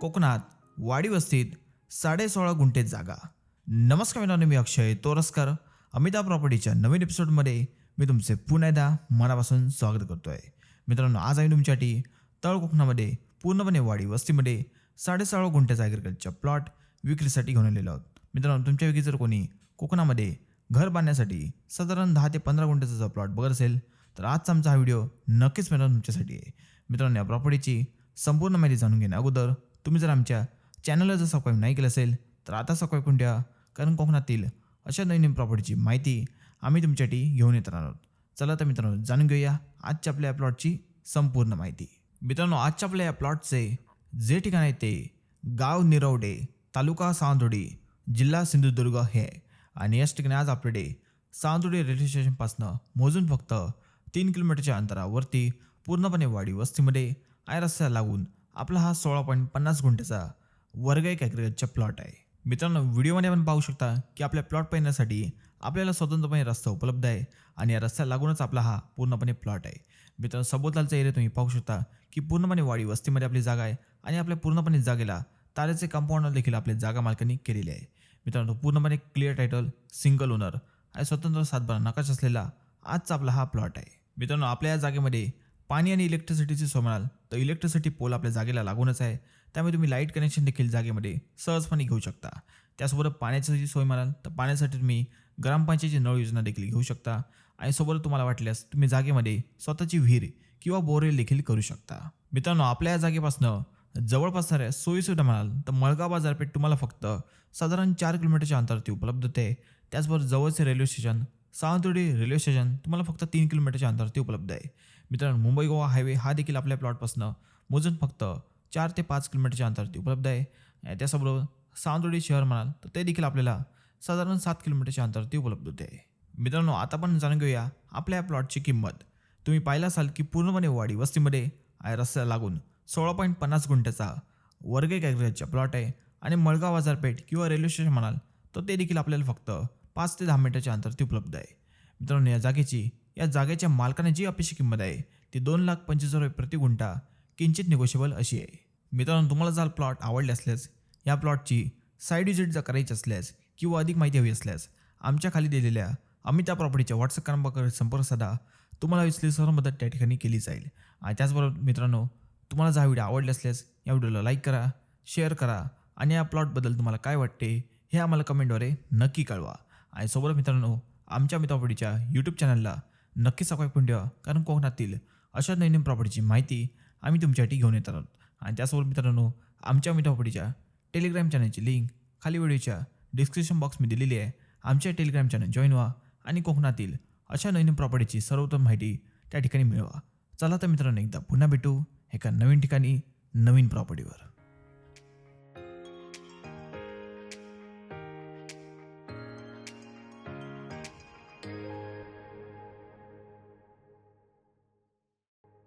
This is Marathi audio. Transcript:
कोकणात वाडी वस्तीत साडेसोळा गुंठे जागा. नमस्कार मित्रांनो मी अक्षय तोरस्कर. अमिता प्रॉपर्टीच्या नवीन एपिसोडमध्ये मी तुमचे पुन्हा एकदा मनापासून स्वागत करतो आहे मित्रांनो आज आम्ही तुमच्यासाठी तळ कोकणामध्ये पूर्णपणे वाडी वस्तीमध्ये साडेसोळा गुंठ्याचा ॲग्रिकल्चर प्लॉट विक्रीसाठी घेऊन आलेलो आहोत. मित्रांनो तुमच्यापैकी जर कोणी कोकणामध्ये घर बांधण्यासाठी साधारण दहा ते पंधरा गुंठ्याचा जर प्लॉट बघत असेल तर आजचा आमचा हा व्हिडिओ नक्कीच मित्रांनो तुमच्यासाठी आहे. मित्रांनो या प्रॉपर्टीची संपूर्ण माहिती जाणून घेण्या अगोदर तुम्ही जर आमच्या चॅनलला जर सबस्क्राईब नाही केलं असेल तर आता सबस्क्राईब करून ठेवा. कारण कोकणातील अशा नवीन प्रॉपर्टीची माहिती आम्ही तुमच्यासाठी घेऊन येत राहणार आहोत. चला तर मित्रांनो जाणून घेऊया आजच्या आपल्या या प्लॉटची संपूर्ण माहिती. मित्रांनो आजच्या आपल्या या प्लॉटचे जे ठिकाण आहे ते गाव निरवडे तालुका सावंतवाडी जिल्हा सिंधुदुर्ग हे आहे. आणि याच ठिकाणी आज आपल्याकडे सावंतवाडी रेल्वे स्टेशनपासनं मोजून फक्त तीन किलोमीटरच्या अंतरावरती पूर्णपणे वाडी वस्तीमध्ये आय रस्त्याला लागून आपला हा सोळा पॉईंट पन्नास गुंठ्याचा वर्ग एक ॲग्रिकल्चर प्लॉट आहे. मित्रांनो व्हिडिओमध्ये आपण पाहू शकता की आपल्या प्लॉट पाहण्यासाठी आपल्याला स्वतंत्रपणे रस्ता उपलब्ध आहे आणि या रस्त्याला लागूनच आपला हा पूर्णपणे प्लॉट आहे. मित्रांनो सभोवतालचा एरिया तुम्ही पाहू शकता की पूर्णपणे वाडी वस्तीमध्ये आपली जागा आहे आणि आपल्या पूर्णपणे जागेला तारेचे कंपाऊंडर देखील आपल्या जागा मालकांनी केलेले आहे. मित्रांनो पूर्णपणे क्लिअर टायटल सिंगल ओनर आणि स्वतंत्र सातबारा नकाश असलेला आजचा आपला हा प्लॉट आहे. मित्रांनो आपल्या या जागेमध्ये पाणी आणि इलेक्ट्रिसिटीची सोय म्हणाल तर इलेक्ट्रिसिटी पोल आपल्या जागेला लागूनच आहे. त्यामुळे तुम्ही लाइट कनेक्शन देखील जागेमध्ये सहजपणे घेऊ शकता. त्यासोबत पाण्याची सोय म्हणाल तर पाण्यासाठी तुम्ही ग्रामपंचायतीची नळ योजना देखील घेऊ शकता. आणि सोबत तुम्हाला वाटल्यास तुम्ही जागेमध्ये स्वतःची विहीर किंवा बोरवेल देखील करू शकता. मित्रांनो आपल्या या जागेपासनं जवळपास साऱ्या सोयीसुविधा म्हणाल तर मळगाव बाजारपेठ तुम्हाला फक्त साधारण चार किलोमीटरच्या अंतरावरती उपलब्ध होते. त्याचबरोबर जवळचे railway station Sawantwadi railway station तुम्हाला फक्त तीन किलोमीटरच्या अंतरावरती उपलब्ध आहे. मित्रांनो मुंबई गोवा हायवे हा देखील आपल्या प्लॉटपासून मोजून फक्त चार ते पाच किलोमीटरच्या अंतरावरती उपलब्ध आहे. त्याचबरोबर सावंतवाडी शहर म्हणाल तर ते देखील आपल्याला साधारण सात किलोमीटरच्या अंतरावरती उपलब्ध होते. मित्रांनो आता आपण जाणून घेऊया आपल्या या प्लॉटची किंमत. तुम्ही पाहिला असाल की पूर्णपणे वाडी वस्तीमध्ये आहे रस्त्याला लागून सोळा पॉईंट पन्नास गुंठ्याचा वर्ग एक प्लॉट आहे आणि मळगाव बाजारपेठ किंवा रेल्वे स्टेशन म्हणाल तर ते देखील आपल्याला फक्त पाच ते दहा मिनिटाच्या अंतरावरती उपलब्ध आहे. मित्रांनो या जागेची या जागेच्या मालकाने जी अपेक्षित किंमत आहे ती दोन लाख पंचवीस रुपये प्रति गुंठा किंचित निगोशिएबल अशी आहे. मित्रांनो तुम्हाला जर प्लॉट आवडले असल्यास या प्लॉटची साईड विजिट जर करायची असल्यास किंवा अधिक माहिती हवी असल्यास आमच्या खाली दिलेल्या अमिता प्रॉपर्टीच्या व्हॉट्सअप क्रमांकावर संपर्क साधा. तुम्हाला विश्लेषण सर्व मदत त्या ठिकाणी केली जाईल. आणि त्याचबरोबर मित्रांनो तुम्हाला जर हा व्हिडिओ आवडला असल्यास या व्हिडिओला लाईक करा शेअर करा आणि या प्लॉटबद्दल तुम्हाला काय वाटते हे आम्हाला कमेंटद्वारे नक्की कळवा. आणि सोबत मित्रांनो आमच्या अमिता प्रॉपर्टीच्या यूट्यूब चॅनलला नक्की सबस्क्राईब करून ठेवा कारण कोकणातील अशा नवीन प्रॉपर्टीची माहिती आम्ही तुमच्यासाठी घेऊन येत आहोत. आणि त्यासोबत मित्रांनो आमच्या अमिता प्रॉपर्टीच्या टेलिग्राम चॅनलची लिंक खाली व्हिडिओच्या डिस्क्रिप्शन बॉक्समध्ये दिलेली आहे. आमच्या टेलिग्राम चॅनल जॉईन व्हा आणि कोकणातील अशा नवीन प्रॉपर्टीची सर्वोत्तम माहिती त्या ठिकाणी मिळवा. चला तर मित्रांनो एकदा पुन्हा भेटू एका नवीन ठिकाणी नवीन प्रॉपर्टीवर